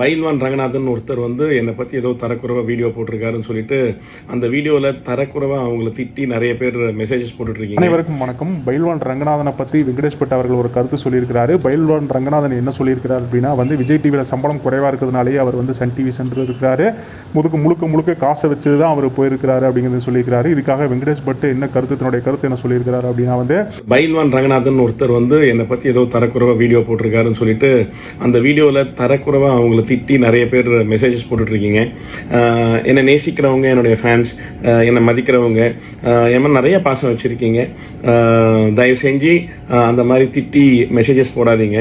பைல்வான் ரங்கநாதன் ஒருத்தர் வந்து என்னை பற்றி ஏதோ தரக்குறைவாக வீடியோ போட்டிருக்காருன்னு சொல்லிட்டு அந்த வீடியோவில் தரக்குறைவாக அவங்கள திட்டி நிறைய பேர் மெசேஜஸ் போட்டுட்ருக்கீங்க. அனைவருக்கும் வணக்கம். பைல்வான் ரங்கநாதனை பற்றி வெங்கடேஷ் பட் அவர்கள் ஒரு கருத்து சொல்லியிருக்கிறாரு. பைல்வான் ரங்கநாதன் என்ன சொல்லியிருக்கிறார் அப்படின்னா வந்து விஜய் டிவியில் சம்பளம் குறைவாக இருக்கிறதுனாலேயே அவர் வந்து சன் டிவி சென்று இருக்கிறாரு முழுக்க முழுக்க முழுக்க காசை வச்சு தான் அவர் போயிருக்கிறாரு அப்படிங்கிறத சொல்லியிருக்கிறாரு. இதுக்காக வெங்கடேஷ் பட் என்ன கருத்து தன்னுடைய கருத்து என்ன சொல்லியிருக்கிறாரு அப்படின்னா வந்து பைல்வான் ரங்கநாதன் ஒருத்தர் வந்து என்னை பற்றி ஏதோ தரக்குறைவாக வீடியோ போட்டிருக்காருன்னு சொல்லிட்டு அந்த வீடியோவில் தரக்குறைவாக அவங்கள திட்டி நிறைய பேர் மெசேஜஸ் போட்டுட்ருக்கீங்க. என்னை நேசிக்கிறவங்க என்னுடைய ஃபேன்ஸ் என்னை மதிக்கிறவங்க ஆஹ் என் நிறைய பாசம் வச்சுருக்கீங்க. தயவு செஞ்சு அந்த மாதிரி திட்டி மெசேஜஸ் போடாதீங்க.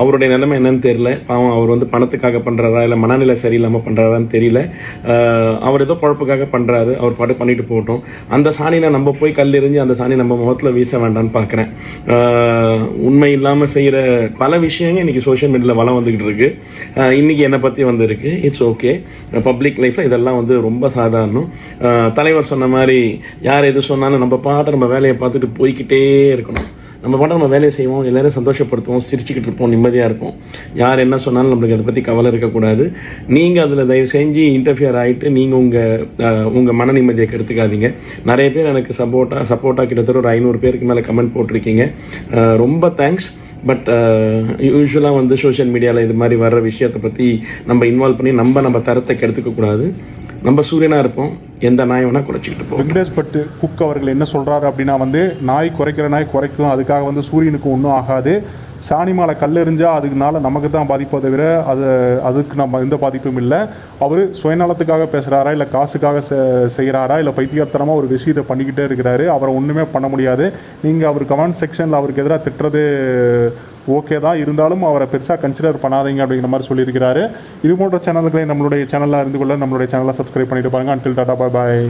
அவருடைய நிலைமை என்னன்னு தெரில பாவம் அவர் வந்து பணத்துக்காக பண்ணுறாரா இல்லை மனநிலை சரியில்லாமல் பண்ணுறாரான்னு தெரியல. அவர் ஏதோ பொழப்புக்காக பண்ணுறாரு அவர் பாட்டு பண்ணிட்டு போகட்டும். அந்த சாணியில் நம்ம போய் கல் எறிஞ்சு அந்த சாணி நம்ம முகத்தில் வீச வேண்டாம்னு பார்க்குறேன் உண்மை இல்லாமல் செய்கிற பல விஷயங்கள் இன்றைக்கி சோஷியல் மீடியாவில் வளம் வந்துக்கிட்டு இருக்குது இன்றைக்கி இன்னைக்கு என்னை பற்றி வந்திருக்கு. இட்ஸ் ஓகே பப்ளிக் லைஃப்பில் இதெல்லாம் வந்து ரொம்ப சாதாரணம். தலைவர் சொன்ன மாதிரி யார் எது சொன்னாலும் நம்ம பாட்டு நம்ம வேலையை பார்த்துட்டு போய்க்கிட்டே இருக்கணும். நம்ம பாட்டு நம்ம வேலையை செய்வோம் எல்லோரும் சந்தோஷப்படுத்துவோம் சிரிச்சுக்கிட்டு இருப்போம் நிம்மதியாக இருப்போம் யார் என்ன சொன்னாலும் நம்மளுக்கு அதை பற்றி கவலை இருக்கக்கூடாது. நீங்கள் அதில் தயவு செஞ்சு இன்டர்ஃபியர் ஆகிட்டு நீங்கள் உங்கள் உங்கள் மன நிம்மதியை கெடுத்துக்காதீங்க. நிறைய பேர் எனக்கு சப்போர்ட்டாக சப்போர்ட்டாக கிட்டத்தட்ட ஒரு ஐநூறு பேருக்கு மேலே கமெண்ட் போட்டிருக்கீங்க. ரொம்ப தேங்க்ஸ் பட் யூஸ்வலாக uh, வந்து சோஷியல் மீடியாவில் இது மாதிரி வர்ற விஷயத்தை பற்றி நம்ம இன்வால்வ் பண்ணி நம்ம நம்ம தரத்தை கெடுத்துக்கக்கூடாது நம்ம சூரியனாக இருப்போம். எந்த நாய் வேணால் குறைச்சிக்கிட்டு போகும். வெங்கடேஷ் பட்டு குக் அவர்கள் என்ன சொல்கிறாரு அப்படின்னா வந்து நாய் குறைக்கிற நாய் குறைக்கும் அதுக்காக வந்து சூரியனுக்கு ஒன்றும் ஆகாது. சாணி மாலை கல் எறிஞ்சால் அதுக்குனால நமக்கு தான் பாதிப்பை தவிர அது அதுக்கு நம்ம எந்த பாதிப்பும் இல்லை. அவர் சுயநலத்துக்காக பேசுகிறாரா இல்லை காசுக்காக செ- செய்கிறாரா இல்லை பைத்தியத்தனமாக ஒரு விஷயத்தை பண்ணிக்கிட்டே இருக்கிறாரு. அவரை ஒன்றுமே பண்ண முடியாது. நீங்கள் அவர் கமெண்ட் செக்ஷனில் அவருக்கு எதிராக திட்டுறது ஓகே தான். இருந்தாலும் அவரை பெருசாக கன்சிடர் பண்ணாதீங்க அப்படிங்கிற மாதிரி சொல்லியிருக்கிறாரு. இது போன்ற சேனல்களை நம்மளுடைய சேனலில் இருந்து கொள்ள நம்மளுடைய சேனலை சப்ஸ்கிரைப் பண்ணிட்டு பாருங்கள் அன்டில் டாடா பாய் பாய்